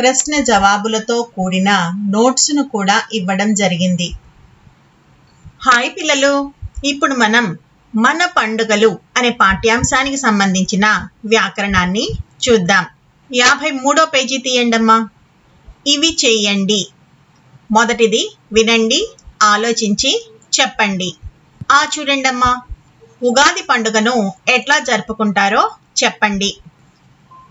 ప్రశ్న జవాబులతో కూడిన నోట్స్ను కూడా ఇవ్వడం జరిగింది. హాయ్ పిల్లలు ఇప్పుడు మనం మన పండుగలు అనే పాఠ్యాంశానికి సంబంధించిన వ్యాకరణాన్ని చూద్దాం. యాభై మూడో పేజీ తీయండమ్మా. ఇవి చేయండి. మొదటిది వినండి ఆలోచించి చెప్పండి. ఆ చూడండమ్మా ఉగాది పండుగను ఎట్లా జరుపుకుంటారో చెప్పండి.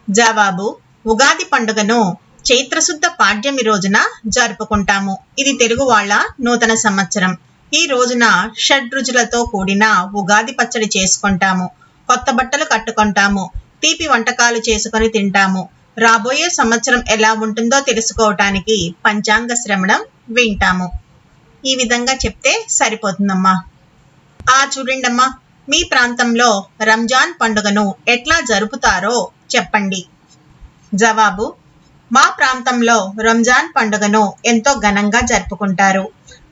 జవాబు ఉగాది పండుగను చైత్రశుద్ధ పాడ్యమి రోజున జరుపుకుంటాము. ఇది తెలుగు వాళ్ళ నూతన సంవత్సరం. ఈ రోజున షడ్రుచులతో కూడిన ఉగాది పచ్చడి చేసుకుంటాము. కొత్త బట్టలు కట్టుకుంటాము. తీపి వంటకాలు చేసుకొని తింటాము. రాబోయే సంవత్సరం ఎలా ఉంటుందో తెలుసుకోవటానికి పంచాంగ శ్రవణం వింటాము. ఈ విధంగా చెప్తే సరిపోతుందమ్మా. ఆ చూడండమ్మా మీ ప్రాంతంలో రంజాన్ పండుగను ఎట్లా జరుపుతారో చెప్పండి. జవాబు మా ప్రాంతంలో రంజాన్ పండుగను ఎంతో ఘనంగా జరుపుకుంటారు.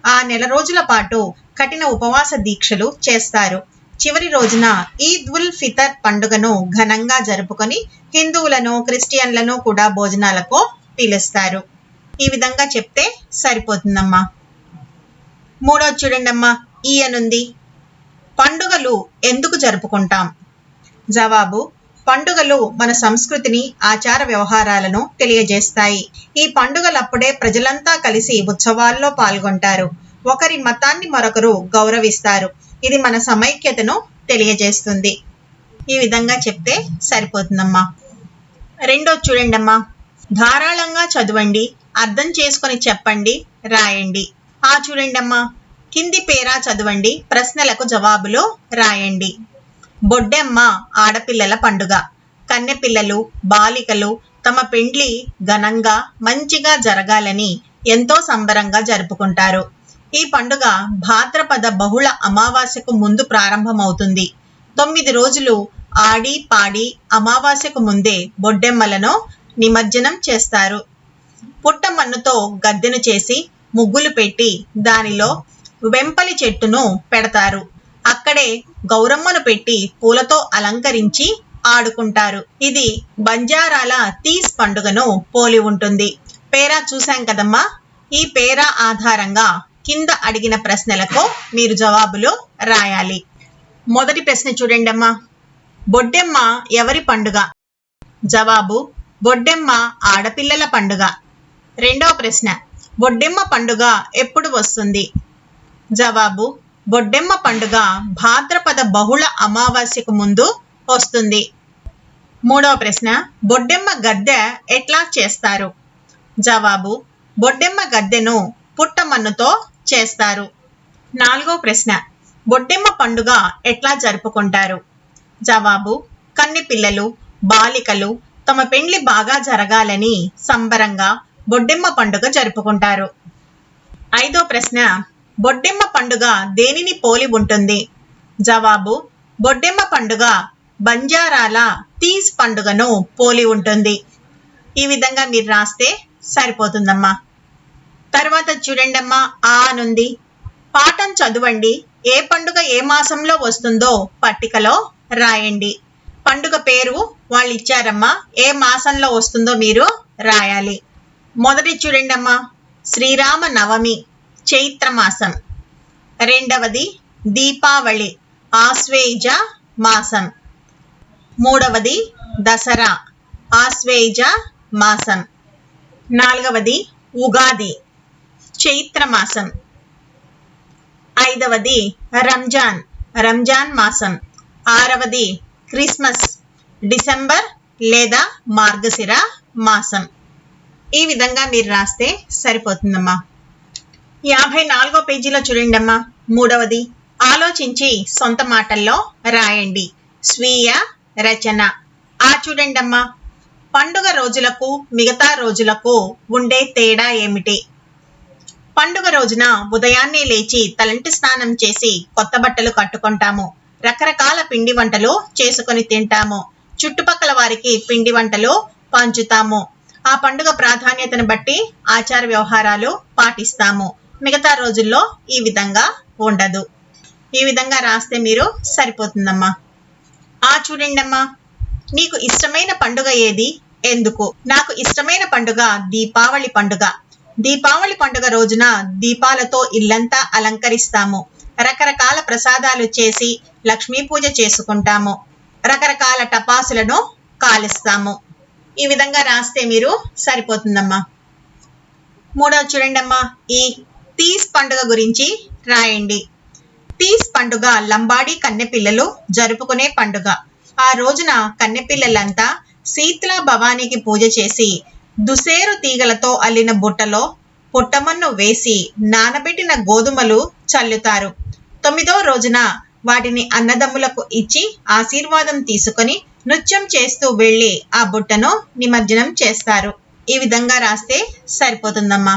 ఆ నెల రోజుల పాటు కఠిన ఉపవాస దీక్షలు చేస్తారు. చివరి రోజున ఈద్ ఉల్ ఫితర్ పండుగను ఘనంగా జరుపుకొని హిందువులను క్రిస్టియన్లను కూడా భోజనాలకు పిలుస్తారు. ఈ విధంగా చెప్తే సరిపోతుందమ్మా. మూడో చూడండమ్మా ఈయనుంది పండుగలు ఎందుకు జరుపుకుంటాం? జవాబు పండుగలు మన సంస్కృతిని ఆచార వ్యవహారాలను తెలియజేస్తాయి. ఈ పండుగలప్పుడే ప్రజలంతా కలిసి ఉత్సవాల్లో పాల్గొంటారు. ఒకరి మతాన్ని మరొకరు గౌరవిస్తారు. ఇది మన సమైక్యతను తెలియజేస్తుంది. ఈ విధంగా చెప్తే సరిపోతుందమ్మా. రెండో చూడండమ్మా. ధారాళంగా చదవండి అర్థం చేసుకొని చెప్పండి రాయండి. ఆ చూడండమ్మా. కింది పేరా చదవండి ప్రశ్నలకు జవాబులు రాయండి. బొడ్డెమ్మ ఆడపిల్లల పండుగ. కన్నెపిల్లలు బాలికలు తమ పెండ్లి ఘనంగా మంచిగా జరగాలని ఎంతో సంబరంగా జరుపుకుంటారు. ఈ పండుగ భాద్రపద బహుళ అమావాస్యకు ముందు ప్రారంభమవుతుంది. తొమ్మిది రోజులు ఆడి పాడి అమావాస్యకు ముందే బొడ్డెమ్మలను నిమజ్జనం చేస్తారు. పుట్టమన్నుతో గద్దెను చేసి ముగ్గులు పెట్టి దానిలో వెంపలి చెట్టును పెడతారు. అక్కడే గౌరమ్మను పెట్టి పూలతో అలంకరించి ఆడుకుంటారు. ఇది బంజారాల తీస్ పండుగను పోలి ఉంటుంది. పేరా చూశాం కదమ్మా? ఈ పేరా ఆధారంగా కింద అడిగిన ప్రశ్నలకు మీరు జవాబులు రాయాలి. మొదటి ప్రశ్న చూడండి అమ్మా బొడ్డెమ్మ ఎవరి పండుగ? జవాబు బొడ్డెమ్మ ఆడపిల్లల పండుగ. రెండవ ప్రశ్న బొడ్డెమ్మ పండుగ ఎప్పుడు వస్తుంది? జవాబు బొడ్డెమ్మ పండుగ భాద్రపద బహుళ అమావాస్యకు ముందు వస్తుంది. మూడవ ప్రశ్న బొడ్డెమ్మ గద్దె ఎట్లా చేస్తారు? జవాబు బొడ్డెమ్మ గద్దెను పుట్టమన్నుతో చేస్తారు. నాలుగో ప్రశ్న బొడ్డెమ్మ పండుగ ఎట్లా జరుపుకుంటారు? జవాబు కన్ని పిల్లలు బాలికలు తమ పెండ్లి బాగా జరగాలని సంబరంగా బొడ్డెమ్మ పండుగ జరుపుకుంటారు. ఐదో ప్రశ్న బొడ్డెమ్మ పండుగ దేనిని పోలి ఉంటుంది? జవాబు బొడ్డెమ్మ పండుగ బంజారాల తీజ్ పండుగను పోలి ఉంటుంది. ఈ విధంగా మీరు రాస్తే సరిపోతుందమ్మా. తర్వాత చూడండమ్మా ఆ అనుంది. పాఠం చదవండి. ఏ పండుగ ఏ మాసంలో వస్తుందో పట్టికలో రాయండి. పండుగ పేరు వాళ్ళు ఇచ్చారమ్మా. ఏ మాసంలో వస్తుందో మీరు రాయాలి. మొదటి చూడండమ్మా శ్రీరామ నవమి చైత్రమాసం. రెండవది దీపావళి ఆశ్వేజ మాసం. మూడవది దసరా ఆశ్వేజ మాసం. నాలుగవది ఉగాది చైత్ర మాసం ఐదవది రంజాన్ రంజాన్ మాసం. ఆరవది క్రిస్మస్ డిసెంబర్ లేదా మార్గశిర మాసం. ఈ విధంగా మీరు రాస్తే సరిపోతుందమ్మా. యాభై నాలుగో పేజీలో చూడండమ్మా. మూడవది ఆలోచించి సొంత మాటల్లో రాయండి. స్వీయ రచన. ఆ చూడండమ్మా. పండుగ రోజులకు మిగతా రోజులకు ఉండే తేడా ఏమిటి? పండుగ రోజున ఉదయాన్నే లేచి తలంటి స్నానం చేసి కొత్త బట్టలు కట్టుకుంటాము. రకరకాల పిండి వంటలు చేసుకొని తింటాము. చుట్టుపక్కల వారికి పిండి వంటలు పంచుతాము. ఆ పండుగ ప్రాధాన్యతను బట్టి ఆచార వ్యవహారాలు పాటిస్తాము. మిగతా రోజుల్లో ఈ విధంగా ఉండదు. ఈ విధంగా రాస్తే మీరు సరిపోతుందమ్మా. ఆ చూడండి అమ్మా నీకు ఇష్టమైన పండుగ ఏది? ఎందుకు? నాకు ఇష్టమైన పండుగ దీపావళి పండుగ. దీపావళి పండుగ రోజున దీపాలతో ఇల్లంతా అలంకరిస్తాము. రకరకాల ప్రసాదాలు చేసి లక్ష్మీ పూజ చేసుకుంటాము. రకరకాల టపాసులను కాలుస్తాము. ఈ విధంగా రాస్తే మీరు సరిపోతుందమ్మా. మూడవ చూడండి అమ్మా ఈ తీస్ పండుగ గురించి రాయండి. తీస్ పండుగ లంబాడి కన్నెపిల్లలు జరుపుకునే పండుగ. ఆ రోజున కన్నెపిల్లలంతా శీతల భవానీకి పూజ చేసి దుసేరు తీగలతో అల్లిన బుట్టలో పుట్టమన్ను వేసి నానబెట్టిన గోధుమలు చల్లుతారు. తొమ్మిదో రోజున వాటిని అన్నదమ్ములకు ఇచ్చి ఆశీర్వాదం తీసుకొని నృత్యం చేస్తూ వెళ్ళి ఆ బుట్టను నిమజ్జనం చేస్తారు. ఈ విధంగా రాస్తే సరిపోతుందమ్మా.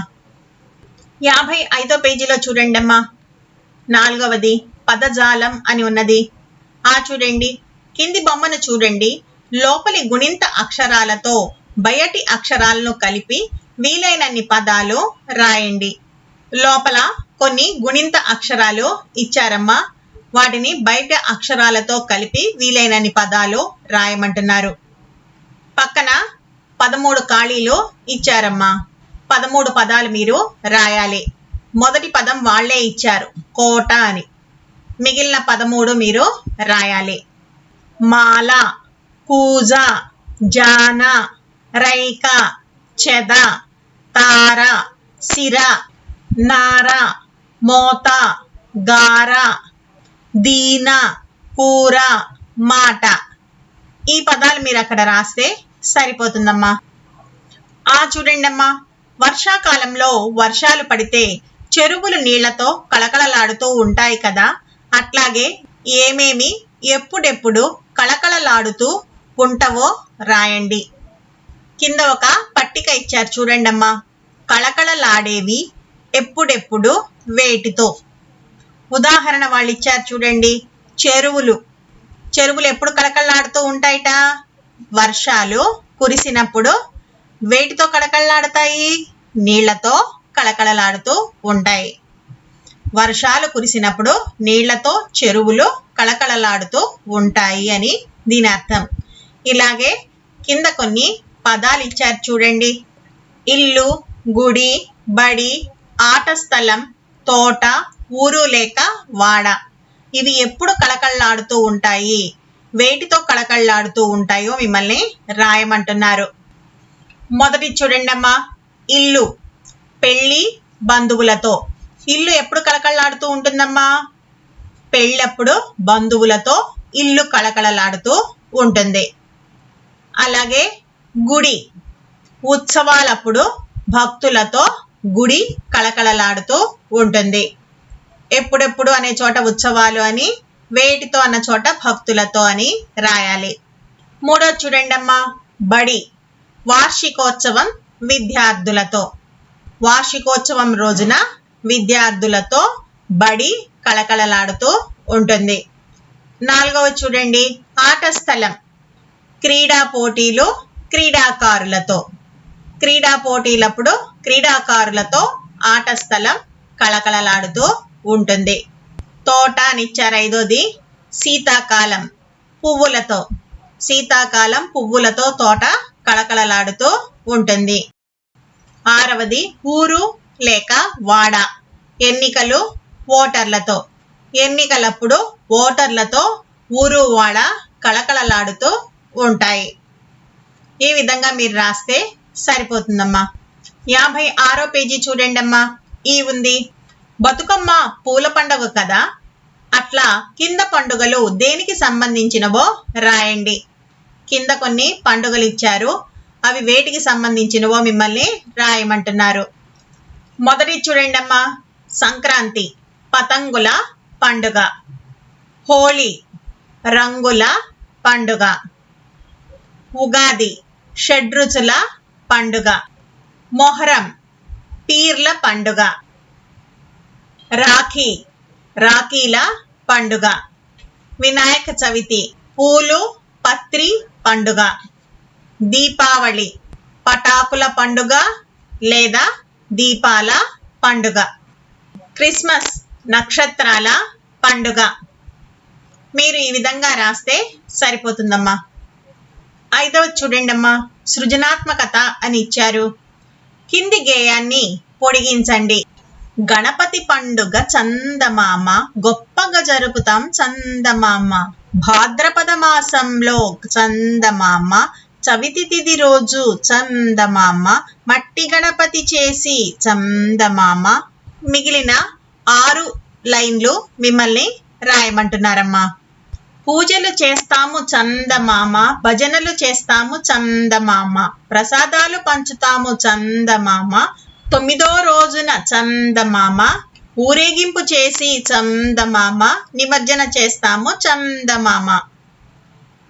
యాభై ఐదో పేజీలో చూడండమ్మా. నాలుగవది పదజాలం అని ఉన్నది. ఆ చూడండి కింది బొమ్మను చూడండి. లోపలి గుణింత అక్షరాలతో బయటి అక్షరాలను కలిపి వీలైనన్ని పదాలు రాయండి. లోపల కొన్ని గుణింత అక్షరాలు ఇచ్చారమ్మా. వాటిని బయట అక్షరాలతో కలిపి వీలైనన్ని పదాలు రాయమంటున్నారు. పక్కన పదమూడు ఖాళీలు ఇచ్చారమ్మా. పదమూడు పదాలు మీరు రాయాలి. మొదటి పదం వాళ్ళే ఇచ్చారు. కోట అని. మిగిలిన పదమూడు మీరు రాయాలి. మాల కూజ జాన రైక చెద తార సిర నార మోత గార దీన కూర మాట. ఈ పదాలు మీరు అక్కడ రాస్తే సరిపోతుందమ్మా. ఆ చూడండి అమ్మా వర్షాకాలంలో వర్షాలు పడితే చెరువులు నీళ్ళతో కళకళలాడుతూ ఉంటాయి కదా. అట్లాగే ఏమేమి ఎప్పుడెప్పుడు కళకళలాడుతూ ఉంటవో రాయండి. కింద ఒక పట్టిక ఇచ్చారు చూడండమ్మా. కళకళలాడేవి ఎప్పుడెప్పుడు వేటితో. ఉదాహరణ వాళ్ళు ఇచ్చారు చూడండి. చెరువులు. చెరువులు ఎప్పుడు కళకళలాడుతూ ఉంటాయట? వర్షాలు కురిసినప్పుడు వేటితో కళకళలాడతాయి? నీళ్ళతో కళకళలాడుతూ ఉంటాయి. వర్షాలు కురిసినప్పుడు నీళ్ళతో చెరువులు కళకళలాడుతూ ఉంటాయి అని దీని అర్థం. ఇలాగే కింద కొన్ని పదాలు ఇచ్చారు చూడండి. ఇల్లు గుడి బడి ఆట స్థలం తోట ఊరు లేక వాడ. ఇవి ఎప్పుడు కళకళలాడుతూ ఉంటాయి? వేటితో కళకళలాడుతూ ఉంటాయో మిమ్మల్ని రాయమంటున్నారు. మొదటి చూడండమ్మా ఇల్లు. పెళ్ళి బంధువులతో. ఇల్లు ఎప్పుడు కళకళలాడుతూ ఉంటుందమ్మా? పెళ్ళప్పుడు బంధువులతో ఇల్లు కళకళలాడుతూ ఉంటుంది. అలాగే గుడి. ఉత్సవాలప్పుడు భక్తులతో గుడి కళకళలాడుతూ ఉంటుంది. ఎప్పుడెప్పుడు అనే చోట ఉత్సవాలు అని వేటితో అన్న చోట భక్తులతో అని రాయాలి. మూడో చూడండమ్మా బడి. వార్షికోత్సవం విద్యార్థులతో. వార్షికోత్సవం రోజున విద్యార్థులతో బడి కళకళలాడుతూ ఉంటుంది. నాలుగవ చూడండి ఆట స్థలం. క్రీడా పోటీలు క్రీడాకారులతో. క్రీడా పోటీలప్పుడు క్రీడాకారులతో ఆట స్థలం కళకళలాడుతూ ఉంటుంది. తోట అని ఐదోది శీతాకాలం పువ్వులతో. శీతాకాలం పువ్వులతో తోట కళకళలాడుతూ ఉంటుంది. ఆరవది ఊరు లేక వాడ. ఎన్నికలు ఓటర్లతో. ఎన్నికలప్పుడు ఓటర్లతో ఊరు వాడ కళకళలాడుతూ ఉంటాయి. ఈ విధంగా మీరు రాస్తే సరిపోతుందమ్మా. యాభై ఆరో పేజీ చూడండి అమ్మా. ఈ ఉంది. బతుకమ్మ పూల పండుగ కదా? అట్లా కింద పండుగలు దేనికి సంబంధించినవో రాయండి. కింద కొన్ని పండుగలు ఇచ్చారు. అవి వేటికి సంబంధించినవో మిమ్మల్ని రాయమంటున్నారు. మొదటి చూడండి అమ్మా సంక్రాంతి పతంగుల పండుగ. హోళీ రంగుల పండుగ. ఉగాది షడ్రుచుల పండుగ. మొహరం పీర్ల పండుగ. రాఖీ రాఖీల పండుగ. వినాయక చవితి పూలు పత్రి పండుగ. దీపావళి. పటాకుల పండుగ లేదా దీపాల పండుగ. క్రిస్మస్ నక్షత్రాల పండుగ. మీరు ఈ విధంగా రాస్తే సరిపోతుందమ్మా. ఐదవ చూడండి అమ్మా సృజనాత్మకత అని ఇచ్చారు. కింది గేయాన్ని పొడిగించండి. గణపతి పండుగ చందమామ గొప్పగా జరుపుతాం చందమామ. భాద్రపద మాసంలో చందమామ చవితి తిది రోజు చందమామ మట్టి గణపతి చేసి చందమామ. మిగిలిన ఆరు లైన్లు మిమ్మల్ని రాయమంటున్నారమ్మా. పూజలు చేస్తాము చందమామ భజనలు చేస్తాము చందమామ ప్రసాదాలు పంచుతాము చందమామ తొమ్మిదో రోజున చందమామ ఊరేగింపు చేసి చందమామ నిమజ్జన చేస్తాము చందమామ.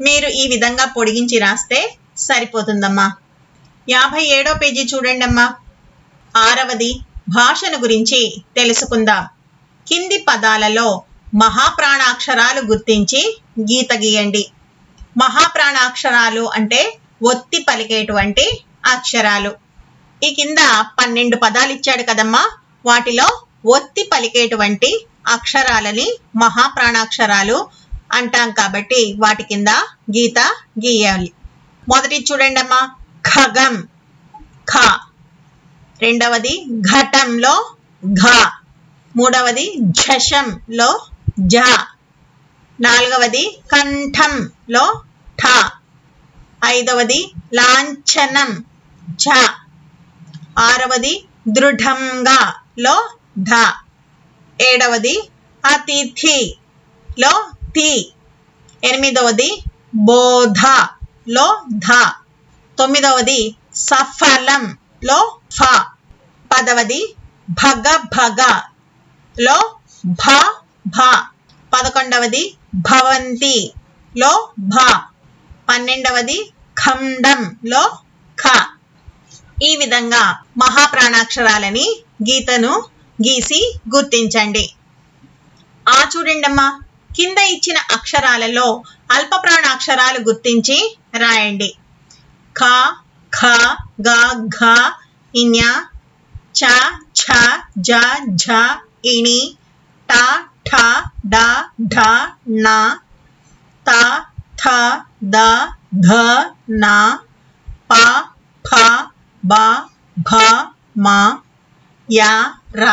మీరు ఈ విధంగా పొడిగించి రాస్తే సరిపోతుందమ్మా. యాభై ఏడో పేజీ చూడండి అమ్మా ఆరవది భాషను గురించి తెలుసుకుందాం. కింది పదాలలో మహాప్రాణాక్షరాలు గుర్తించి గీత గీయండి. మహాప్రాణాక్షరాలు అంటే ఒత్తి పలికేటువంటి అక్షరాలు. ఈ కింద పన్నెండు పదాలు ఇచ్చాడు కదమ్మా. వాటిలో ఒత్తి పలికేటువంటి అక్షరాలని మహాప్రాణాక్షరాలు అంటాం కాబట్టి వాటి కింద గీత గీయాలి. మొదటి చూడండి అమ్మా ఖగం. ఖ. రెండవది ఘటంలో ఘ. మూడవది ఝషంలో జ నాలుగవది కంఠంలో ఠ. ఐదవది లాంఛనం ఝ ఆరవది దృఢంగా లో ధ. ఏడవది అతిథి లో తి. ఎనిమిదవది బోధ లో ధ. తొమ్మిదవది సఫలం లో ఫ. పదవది భగ భగ లో భ భ. పదకొండవది భవంతి లో భ. పన్నెండవది ఖండం లో ఖ. ఈ విధంగా మహాప్రాణాక్షరాలని గీతను గీసి గుర్తించండి. ఆ చూడండమ్మా కింద ఇచ్చిన అక్షరాలలో అల్ప ప్రాణాక్షరాలు గుర్తించి రాయండి. ఖ ఖ గ ఘ ఇన్య చ ఛ జ ఝ ఇణి ట ఠ డ ఢ ణ త థ ద ధ న ప ఫ బ భ మ య ర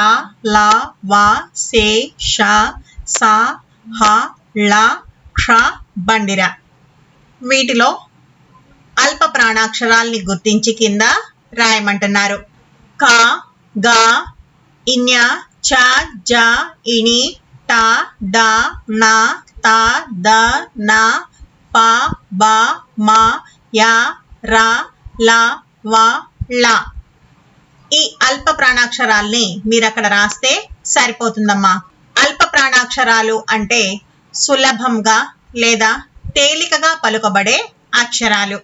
ల వ సే ష స హ ళ క్ష బండిర. వీటిలో అల్ప ప్రాణాక్షరాల్ని గుర్తించి కింద రాయమంటున్నారు. క గ ఇన్య చ జ ఇణి ట డ న త ద న ప బ మ య ర ల వ లా. ఈ అల్ప ప్రాణాక్షరాల్ని మీరు అక్కడ రాస్తే సరిపోతుందమ్మా. అల్ప ప్రాణాక్షరాలు అంటే సులభంగా లేదా తేలికగా పలుకబడే అక్షరాలు.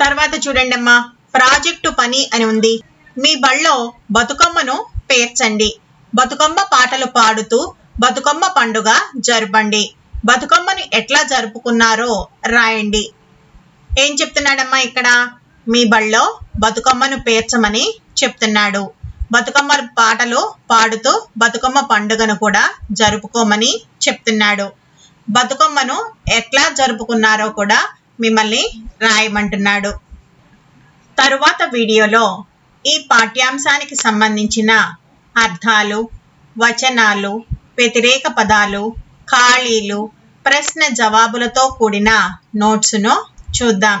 తర్వాత చూడండి అమ్మా ప్రాజెక్టు పని అని ఉంది. మీ బళ్ళో బతుకమ్మను పేర్చండి. బతుకమ్మ పాటలు పాడుతూ బతుకమ్మ పండుగ జరపండి. బతుకమ్మను ఎట్లా జరుపుకున్నారో రాయండి. ఏం చెప్తున్నాడమ్మా ఇక్కడ? మీ బళ్ళో బతుకమ్మను పేర్చమని చెప్తున్నాడు. బతుకమ్మ పాటలు పాడుతూ బతుకమ్మ పండుగను కూడా జరుపుకోమని చెప్తున్నాడు. బతుకమ్మను ఎట్లా జరుపుకున్నారో కూడా మిమ్మల్ని రాయమంటున్నాడు. తరువాత వీడియోలో ఈ పాఠ్యాంశానికి సంబంధించిన అర్థాలు వచనాలు వ్యతిరేక పదాలు ఖాళీలు ప్రశ్న జవాబులతో కూడిన నోట్స్ను చూద్దాం.